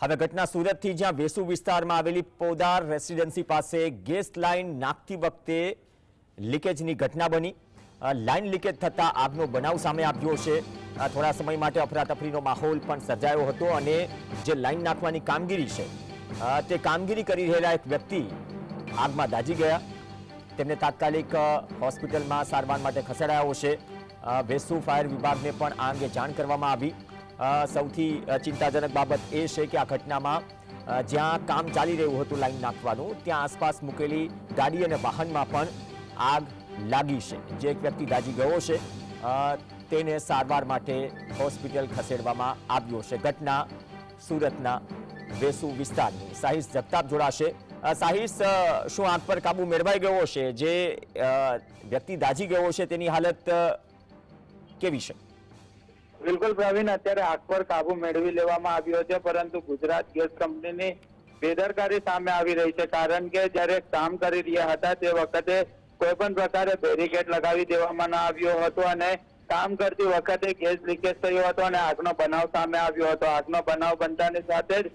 હવે ઘટના સુરતથી જ્યાં વેસુ વિસ્તારમાં આવેલી પોદાર રેસિડેન્સી પાસે ગેસ લાઇન નાખતી વખતે લીકેજની ઘટના બની. લાઇન લીકેજ થતાં આગનો બનાવ સામે આવ્યો છે. થોડા સમય માટે અફરાતફરીનો માહોલ પણ સર્જાયો હતો અને જે લાઇન નાખવાની કામગીરી છે તે કામગીરી કરી રહેલા એક વ્યક્તિ આગમાં દાઝી ગયા. તેમને તાત્કાલિક હોસ્પિટલમાં સારવાર માટે ખસેડાયો છે. વેસુ ફાયર વિભાગને પણ આ અંગે જાણ કરવામાં આવી. સૌથી ચિંતાજનક બાબત એ છે કે આ ઘટનામાં જ્યાં કામ ચાલી રહ્યું હતું લાઈન નાખવાનું, ત્યાં આસપાસ મૂકેલી ગાડી અને વાહનમાં પણ આગ લાગી છે. જે એક વ્યક્તિ દાજી ગયો છે તેને સારવાર માટે હોસ્પિટલ ખસેડવામાં આવ્યો છે. ઘટના સુરતના વેસુ વિસ્તારની. સાહિસ જગતાપ જોડાશે. સાહિસ શું આગ પર કાબુ મેળવાઈ ગયો છે? જે વ્યક્તિ દાજી ગયો છે, તેની હાલત કેવી છે? બિલકુલ પ્રવીણ, અત્યારે આગ પર કાબુ મેળવી લેવામાં આવ્યો છે, પરંતુ ગુજરાત ગેસ કંપનીની બેદરકારી સામે આવી રહી છે, કારણ કે જ્યારે કામ કરી રહ્યા હતા તે વખતે કોઈ પણ પ્રકારે બેરિકેડ લગાવી દેવામાં ન આવ્યો હતો અને કામ કરતી વખતે ગેસ લીકેજ થયો હતો અને આગનો બનાવ સામે આવ્યો હતો. આગનો બનાવ બનતાની સાથે જ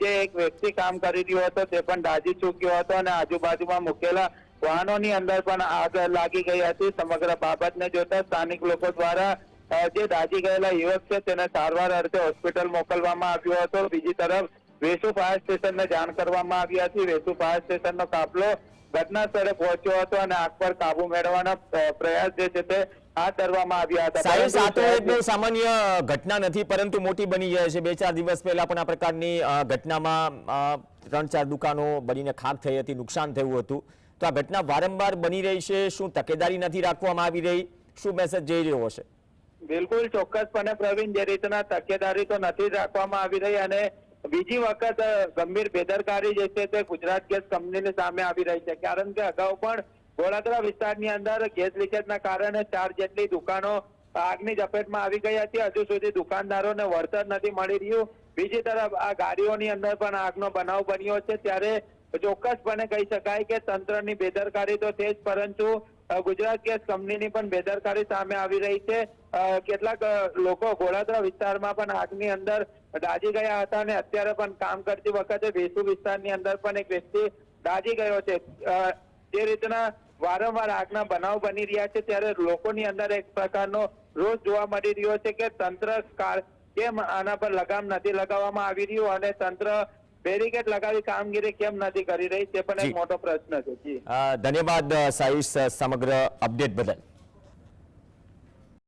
જે એક વ્યક્તિ કામ કરી રહ્યો હતો તે પણ દાજી ચૂક્યો હતો અને આજુબાજુમાં મૂકેલા વાહનોની અંદર પણ આગ લાગી ગઈ હતી. સમગ્ર બાબતને જોતા સ્થાનિક લોકો દ્વારા જે દાઝી ગયેલા યુવક છે તેને સારવાર અર્થે હોસ્પિટલ મોકલવામાં આવ્યો હતો. બીજી તરફ વેસુ ફાયર સ્ટેશનને જાણ કરવામાં આવી હતી. વેસુ ફાયર સ્ટેશનનો કાફલો ઘટના સ્થળે પહોંચ્યો હતો અને આગ પર કાબુ મેળવવાના પ્રયાસ જે છે તે હાથ ધરવામાં આવ્યા હતા. સામાન્ય ઘટના નથી પરંતુ મોટી બની જાય છે. બે ચાર દિવસ પહેલા પણ આ પ્રકારની ઘટનામાં ત્રણ ચાર દુકાનો બનીને ખાક થઈ હતી નુકસાન થયું હતું. તો આ ઘટના વારંવાર બની રહી છે. શું તકેદારી નથી રાખવામાં આવી રહી? શું મેસેજ જઈ રહ્યો છે બિલકુલ ચોક્કસપણે પ્રવીણ, જે રીતના તકેદારી તો નથી રાખવામાં આવી રહી અને બીજી વખત ગંભીર બેદરકારી જે છે તે ગુજરાત ગેસ કંપનીની સામે આવી રહી છે. કારણ કે અગાઉ પણ ગોળાદરા વિસ્તારની અંદર ગેસ લીકેજના કારણે ચાર જેટલી દુકાનો આગની ઝપેટમાં આવી ગઈ હતી. હજુ સુધી દુકાનદારોને વળતર નથી મળી રહ્યું. બીજી તરફ, આ ગાડીઓની અંદર પણ આગનો બનાવ બન્યો છે. ત્યારે ચોક્કસપણે કહી શકાય કે તંત્રની બેદરકારી તો છે જ, પરંતુ ગુજરાત ગેસ કંપનીની પણ બેદરકારી સામે આવી રહી છે. કેટલાક લોકો ગોળાદરા વિસ્તારમાં પણ આગની અંદર દાજી ગયા હતા અને અત્યારે પણ કામ કરતી વખતે વેસુ વિસ્તારની અંદર પણ એક વ્યક્તિ દાજી ગયો છે. જે રીતના વારંવાર આગના બનાવ બની રહ્યા છે ત્યારે લોકોની અંદર એક પ્રકારનો રોષ જોવા મળી રહ્યો છે કે તંત્ર કેમ આના પર લગામ નથી લગાવવામાં આવી રહ્યું અને તંત્ર બેરિકેડ લગાવી કામગીરી કેમ નથી કરી રહી તે પણ એક મોટો પ્રશ્ન છે ધન્યવાદ સાયુષ સમગ્ર અપડેટ બદલ.